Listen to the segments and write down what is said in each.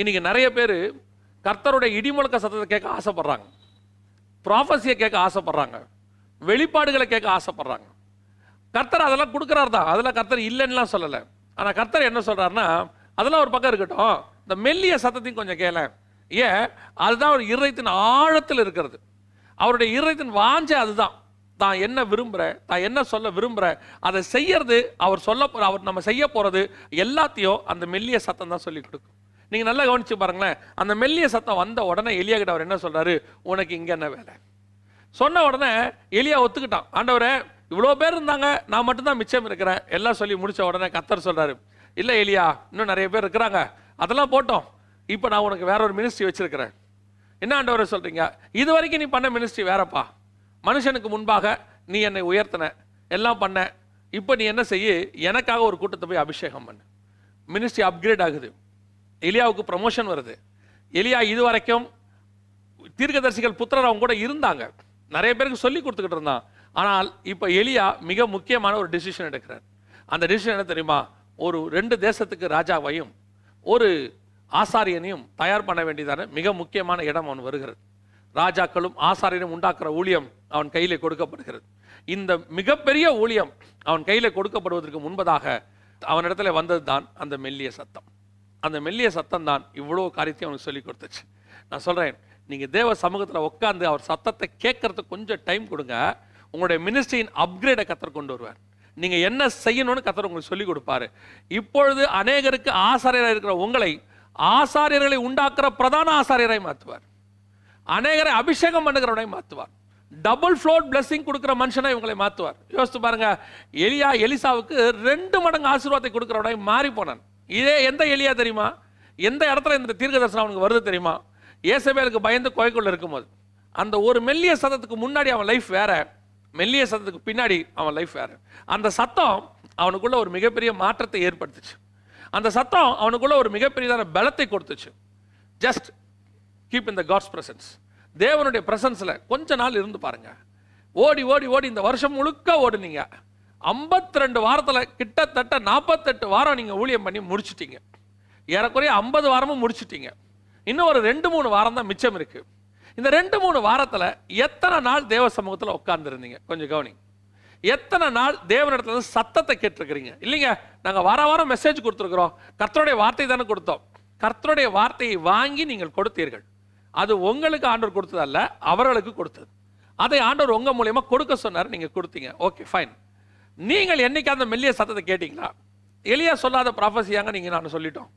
இன்றைக்கி நிறைய பேர் கர்த்தருடைய இடிமுழக்க சத்தத்தை கேட்க ஆசைப்படுறாங்க. ப்ராஃபஸியை கேட்க ஆசைப்படுறாங்க. வெளிப்பாடுகளை கேட்க ஆசைப்படுறாங்க. கர்த்தர் அதெல்லாம் கொடுக்குறாரு தான். அதெல்லாம் கர்த்தர் இல்லைன்னுலாம் சொல்லலை. ஆனால் கர்த்தர் என்ன சொல்கிறாருன்னா அதெல்லாம் ஒரு பக்கம் இருக்கட்டும். இந்த மெல்லிய சத்தத்தையும் கொஞ்சம் கேள. ஏன்? அதுதான் ஒரு இருதயத்தின் ஆழத்தில் இருக்கிறது. அவருடைய இருதயத்தின் வாஞ்சை அதுதான். தான் என்ன விரும்புகிறேன் தான் என்ன சொல்ல விரும்புகிறேன் அதை செய்யறது அவர் சொல்ல போகிற அவர் நம்ம செய்ய போகிறது எல்லாத்தையும் அந்த மெல்லிய சத்தம் தான் சொல்லி கொடுக்கும். நீங்கள் நல்லா கவனிச்சு பாருங்களேன். அந்த மெல்லிய சத்தம் வந்த உடனே எலியா கிட்ட அவர் என்ன சொல்றாரு? உனக்கு இங்கே என்ன வேலை? சொன்ன உடனே எலியா ஒத்துக்கிட்டான். ஆண்டவரே இவ்வளோ பேர் இருந்தாங்க நான் மட்டும்தான் மிச்சம் இருக்கிறேன். எல்லாம் சொல்லி முடிச்ச உடனே கத்தர் சொல்றாரு. இல்லை எலியா இன்னும் நிறைய பேர் இருக்கிறாங்க. அதெல்லாம் போட்டோம். இப்போ நான் உனக்கு வேற ஒரு மினிஸ்ட்ரி வச்சிருக்கிறேன். என்ன ஆண்டவரை சொல்றீங்க? இது வரைக்கும் நீ பண்ண மினிஸ்ட்ரி வேறப்பா. மனுஷனுக்கு முன்பாக நீ என்னை உயர்த்தின எல்லாம் பண்ண. இப்போ நீ என்ன செய்ய? எனக்காக ஒரு கூட்டத்தை போய் அபிஷேகம் பண்ணு. மினிஸ்ட்ரி அப்கிரேட் ஆகுது. எலியாவுக்கு ப்ரமோஷன் வருது. எலியா இது வரைக்கும் தீர்க்கதரிசிகள் புத்திரர் அவங்க கூட இருந்தாங்க. நிறைய பேருக்கு சொல்லி கொடுத்துக்கிட்டு இருந்தான். ஆனால் இப்போ எலியா மிக முக்கியமான ஒரு டிசிஷன் எடுக்கிறார். அந்த டிசிஷன் என்ன தெரியுமா? ஒரு ரெண்டு தேசத்துக்கு ராஜாவையும் ஒரு ஆசாரியனையும் தயார் பண்ண வேண்டியதான மிக முக்கியமான இடம் அவன் வருகிறது. ராஜாக்களும் ஆசாரியனும் உண்டாக்குற ஊழியம் அவன் கையில் கொடுக்கப்படுகிறது. இந்த மிகப்பெரிய ஊழியம் அவன் கையில் கொடுக்கப்படுவதற்கு முன்பதாக அவனிடத்துல வந்தது தான் அந்த மெல்லிய சத்தம். அந்த மெல்லிய சத்தம் தான் இவ்வளோ காரியத்தையும் அவனுக்கு சொல்லி கொடுத்துச்சு. நான் சொல்கிறேன் நீங்கள் தேவ சமூகத்தில் உட்காந்து அவர் சத்தத்தை கேட்கறதுக்கு கொஞ்சம் டைம் கொடுங்க. உங்களுடைய மினிஸ்ட்ரியின் அப்கிரேடை கத்தர் கொண்டு வருவார். நீங்கள் என்ன செய்யணும்னு கத்தர் உங்களுக்கு சொல்லி கொடுப்பாரு. இப்பொழுது அநேகருக்கு ஆசாரியராக இருக்கிற உங்களை ஆசாரியர்களை உண்டாக்குற பிரதான ஆசாரியரை மாற்றுவார். அநேகரை அபிஷேகம் பண்ணுகிறவனை மாற்றுவார். டபுள் ஃப்ளோட் பிளஸ்ஸிங் கொடுக்குற மனுஷனை இவங்களை மாற்றுவார். யோசித்து பாருங்க எலியா எலிசாவுக்கு ரெண்டு மடங்கு ஆசீர்வாதத்தை கொடுக்குறவனை மாறி போனான். இதே எந்த எலியா தெரியுமா? எந்த இடத்துல இந்த தீர்க்க தரிசனம் அவனுக்கு வருது தெரியுமா? ஏசபேலுக்கு பயந்து கோய்க்குள்ள இருக்கும்போது. அந்த ஒரு மெல்லிய சத்தத்துக்கு முன்னாடி அவன் லைஃப் வேற. மெல்லிய சத்தத்துக்கு பின்னாடி அவன் லைஃப் வேற. அந்த சத்தம் அவனுக்குள்ள ஒரு மிகப்பெரிய மாற்றத்தை ஏற்படுத்துச்சு. அந்த சத்தம் அவனுக்குள்ள ஒரு மிகப்பெரியதான பலத்தை கொடுத்துச்சு. Just keep in the God's presence தேவனுடைய பிரசன்ஸில் கொஞ்ச நாள் இருந்து பாருங்க. ஓடி ஓடி ஓடி இந்த வருஷம் முழுக்க ஓடுனீங்க. 52 ரெண்டு வாரத்தில் கிட்டத்தட்ட நாற்பத்தெட்டு வாரம் நீங்கள் ஊழியம் பண்ணி முடிச்சிட்டீங்க. ஏறக்குறைய ஐம்பது வாரமும் முடிச்சிட்டீங்க. இன்னும் ஒரு ரெண்டு மூணு வாரம் தான் மிச்சம் இருக்கு. இந்த ரெண்டு மூணு வாரத்தில் எத்தனை நாள் தேவ சமூகத்தில் உட்காந்துருந்தீங்க கொஞ்சம் கவனி எத்தனை நாள் தேவனிடத்துல இருந்து சத்தத்தை கேட்டிருக்கிறீங்க? இல்லைங்க நாங்கள் வார வாரம் மெசேஜ் கொடுத்துருக்குறோம். கர்த்தருடைய வார்த்தை தானே கொடுத்தோம். கர்த்தருடைய வார்த்தையை வாங்கி நீங்கள் கொடுத்தீர்கள். அது உங்களுக்கு ஆண்டவர் கொடுத்ததல்ல அவர்களுக்கு கொடுத்தது. அதை ஆண்டவர் உங்கள் மூலியமா கொடுக்க சொன்னார் நீங்கள் கொடுத்தீங்க. ஓகே ஃபைன் நீங்கள் என்னைக்கு அந்த மெல்லிய சத்தத்தை கேட்டீங்களா? எளியா சொல்லாத ப்ராஃபஸியாங்க நீங்கள் நான் சொல்லிட்டோம்.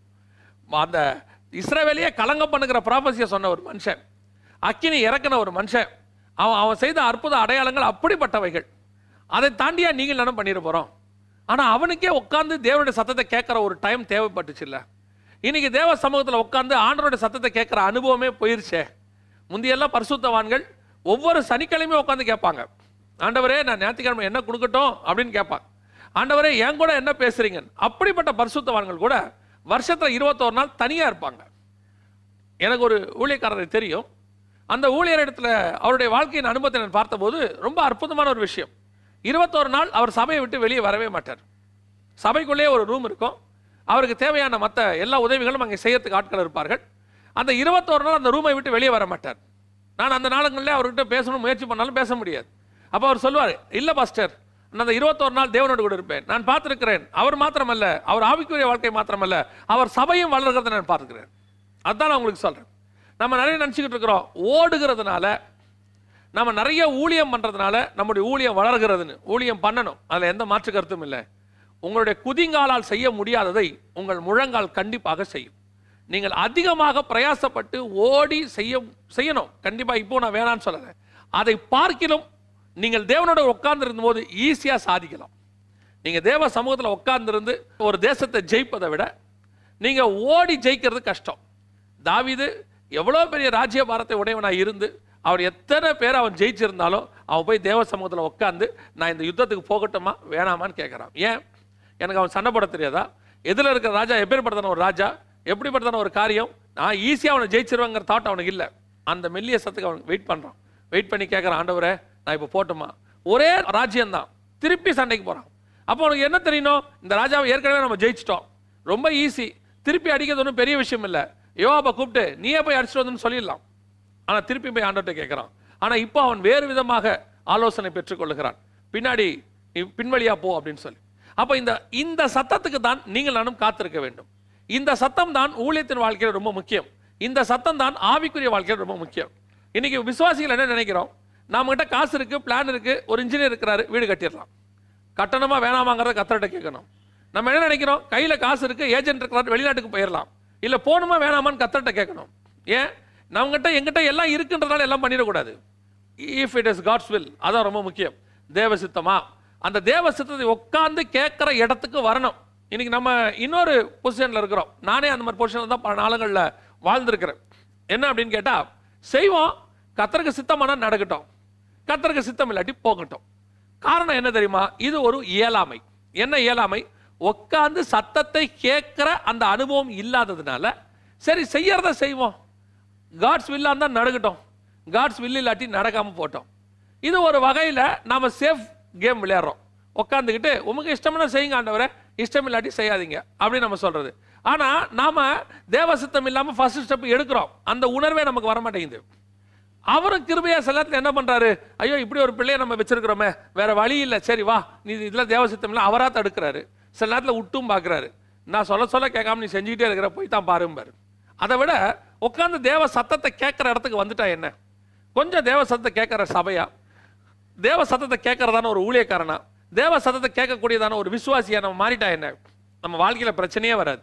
அந்த இஸ்ரேவேலையே கலங்கம் பண்ணுகிற ப்ராஃபஸியை சொன்ன ஒரு மனுஷன் அக்கினி இறக்குன ஒரு மனுஷன் அவன் அவன் செய்த அற்புத அடையாளங்கள் அப்படிப்பட்டவைகள். அதை தாண்டியா நீங்கள் என்ன பண்ணிட போகிறோம் ஆனால் அவனுக்கே உட்காந்து தேவனுடைய சத்தத்தை கேட்குற ஒரு டைம் தேவைப்பட்டுச்சு இல்லை. இன்னைக்கு தேவ சமூகத்தில் உட்காந்து ஆண்டவருடைய சத்தத்தை கேட்குற அனுபவமே போயிருச்சே. முந்தையெல்லாம் பரிசுத்தவான்கள் ஒவ்வொரு சனிக்கிழமையும் உட்காந்து கேட்பாங்க. ஆண்டவரே நான் ஞாயிற்றுக்கிழமை என்ன கொடுக்கட்டும் அப்படின்னு கேட்பாங்க ஆண்டவரே என் கூட என்ன பேசுறீங்க? அப்படிப்பட்ட பரிசுத்தவான்கள் கூட வருஷத்தில் இருபத்தோரு நாள் தனியாக இருப்பாங்க. எனக்கு ஒரு ஊழியக்காரரை தெரியும். அந்த ஊழியர் இடத்துல அவருடைய வாழ்க்கையின் அனுபவத்தை நான் பார்த்தபோது ரொம்ப அற்புதமான ஒரு விஷயம். இருபத்தோரு நாள் அவர் சபையை விட்டு வெளியே வரவே மாட்டார். சபைக்குள்ளேயே ஒரு ரூம் இருக்கும். அவருக்கு தேவையான மற்ற எல்லா உதவிகளும் அங்கே செய்யறதுக்கு ஆட்கள் இருப்பார்கள். அந்த இருபத்தோரு நாள் அந்த ரூமை விட்டு வெளியே வர மாட்டார். நான் அந்த நாளங்களில் அவர்கிட்ட பேசணும் முயற்சி பண்ணாலும் பேச முடியாது. அப்போ அவர் சொல்லுவார் இல்லை பாஸ்டர் நான் அந்த இருபத்தோரு நாள் தேவனோடு கூட இருப்பேன். நான் பார்த்துருக்கிறேன். அவர் மாத்திரமல்ல அவர் ஆவிக்குரிய வாழ்க்கை மாத்திரமல்ல அவர் சபையும் வளர்கிறத நான் பார்த்துக்கிறேன் அதுதான் நான் உங்களுக்கு சொல்கிறேன் நம்ம நிறைய நினச்சிக்கிட்டு இருக்கிறோம் ஓடுகிறதுனால நம்ம நிறைய ஊழியம் பண்ணுறதுனால நம்முடைய ஊழியம் வளர்கிறதுன்னு ஊழியம் பண்ணணும். அதில் எந்த மாற்று கருத்தும் இல்லை. உங்களுடைய குதிங்காலால் செய்ய முடியாததை உங்கள் முழங்கால் கண்டிப்பாக செய்யும். நீங்கள் அதிகமாக பிரயாசப்பட்டு ஓடி செய்ய செய்யணும். கண்டிப்பாக இப்போ நான் வேணான்னு சொல்லலை. அதை பார்க்கிலும் நீங்கள் தேவனோட உட்கார்ந்து போது ஈஸியாக சாதிக்கலாம். நீங்கள் தேவ சமூகத்தில் உட்கார்ந்துருந்து ஒரு தேசத்தை ஜெயிப்பதை விட நீங்கள் ஓடி ஜெயிக்கிறது கஷ்டம். தாவிது எவ்வளோ பெரிய ராஜ்ய பாரத்தை உடையவனாக இருந்து அவர் எத்தனை பேர் அவன் ஜெயிச்சிருந்தாலும் அவன் போய் தேவ சமூகத்தில் உட்காந்து நான் இந்த யுத்தத்துக்கு போகட்டுமா? வேணாமான்னு கேட்குறான் ஏன்? எனக்கு அவன் சண்டை போட தெரியாதா? எதில் இருக்கிற ராஜா எப்பேற்பட்டதான ஒரு ராஜா? எப்படிப்பட்டதான ஒரு காரியம்? நான் ஈஸியாக அவனை ஜெயிச்சிருவேங்கிற தாட் அவனுக்கு இல்லை. அந்த மெல்லிய சத்துக்கு அவனுக்கு வெயிட் பண்ணுறான் வெயிட் பண்ணி கேட்குறான் ஆண்டவரே நான் இப்போ போட்டோமா? ஒரே ராஜ்யம்தான். திருப்பி சண்டைக்கு போகிறான் அப்போ உனக்கு என்ன தெரியணும் இந்த ராஜாவை ஏற்கனவே நம்ம ஜெயிச்சிட்டோம். ரொம்ப ஈஸி திருப்பி அடிக்கிறது ஒன்றும் பெரிய விஷயம் இல்லை. யோவாபை கூப்பிட்டு நீயே போய் அடிச்சுட்டு வந்துன்னு சொல்லிடலாம். ஆனா திருப்பி போய் ஆண்டோட்ட கேட்குறான் ஆனா இப்போ அவன் வேறு விதமாக ஆலோசனை பெற்றுக்கொள்ளுகிறான் பின்னாடி நீ பின்வழியா போ அப்படின்னு சொல்லி. அப்போ இந்த இந்த சத்தத்துக்கு தான் நீங்கள் நானும் காத்திருக்க வேண்டும். இந்த சத்தம் தான் ஊழியத்தின் வாழ்க்கையில் ரொம்ப முக்கியம். இந்த சத்தம் தான் ஆவிக்குரிய வாழ்க்கையில் ரொம்ப முக்கியம். இன்னைக்கு விசுவாசிகள் என்ன நினைக்கிறோம்? நம்மகிட்ட காசு இருக்குது பிளான் இருக்குது ஒரு இன்ஜினியர் இருக்கிறாரு வீடு கட்டிடலாம். கட்டணமாக வேணாமாங்கிறத கத்தர்கிட்ட கேட்கணும். நம்ம என்ன நினைக்கிறோம்? கையில் காசு இருக்குது ஏஜென்ட் இருக்கிறாரு வெளிநாட்டுக்கு போயிடலாம். இல்லை போகணுமா வேணாமான்னு கத்தர்கிட்ட கேட்கணும். ஏன்? நம்மகிட்ட எங்கிட்ட எல்லாம் இருக்குன்றதால எல்லாம் பண்ணிடக்கூடாது. If it is God's will அதான் ரொம்ப முக்கியம். தேவ சித்தமா அந்த தேவ சித்தத்தை உட்காந்து கேட்குற இடத்துக்கு வரணும். இன்றைக்கி நம்ம இன்னொரு பொசிஷனில் இருக்கிறோம். நானே அந்த மாதிரி பொசிஷனில் தான் பல நாளுங்களில் வாழ்ந்துருக்கிறேன். என்ன அப்படின்னு கேட்டால் செய்வோம் கத்தருக்கு சித்தமானா நடக்கட்டும். கத்தருக்கு சித்தம் இல்லாட்டி போகட்டும். காரணம் என்ன தெரியுமா? இது ஒரு இயலாமை. என்ன இயலாமை? உட்காந்து சத்தத்தை கேட்குற அந்த அனுபவம் இல்லாததுனால சரி செய்யறத செய்வோம். காட்ஸ் வில்லாக இருந்தால் நடக்கட்டும். காட்ஸ் வில் இல்லாட்டி நடக்காமல் போட்டோம். இது ஒரு வகையில் நாம் சேஃப் கேம் விளையாடுறோம். உட்காந்துக்கிட்டு உமக்கு இஷ்டம்னா செய்யுங்க ஆண்டவரை. இஷ்டம் இல்லாட்டி செய்யாதீங்க. அப்படின்னு நம்ம சொல்கிறது ஆனால் நாம் தேவ இல்லாமல் ஃபஸ்ட் ஃபர்ஸ்ட் ஸ்டெப் எடுக்கிறோம். அந்த உணர்வே நமக்கு வர மாட்டேங்குது அவரும் கிருபையா சில நேரத்துல என்ன பண்றாரு? ஐயோ இப்படி ஒரு பிள்ளைய நம்ம வச்சிருக்கிறோமே. வேற வழி இல்லை. சரி வா. நீ இதுல தேவசித்தம் இல்லை அவரா தடுக்கிறாரு. சில நேரத்தில் விட்டும் பார்க்குறாரு நான் சொல்ல சொல்ல கேட்காம நீ செஞ்சுக்கிட்டே இருக்கிற போய் தான் பாரும்பாரு அதை விட உட்காந்து தேவ சத்தத்தை கேட்குற இடத்துக்கு வந்துட்டா என்ன? கொஞ்சம் தேவ சத்தத்தை கேட்குற சபையா? தேவ சத்தத்தை கேட்கறதான ஒரு ஊழியக்காரனா? தேவ சத்தத்தை கேட்கக்கூடியதான ஒரு விசுவாசியா நம்ம மாறிட்டா என்ன? நம்ம வாழ்க்கையில் பிரச்சனையே வராது.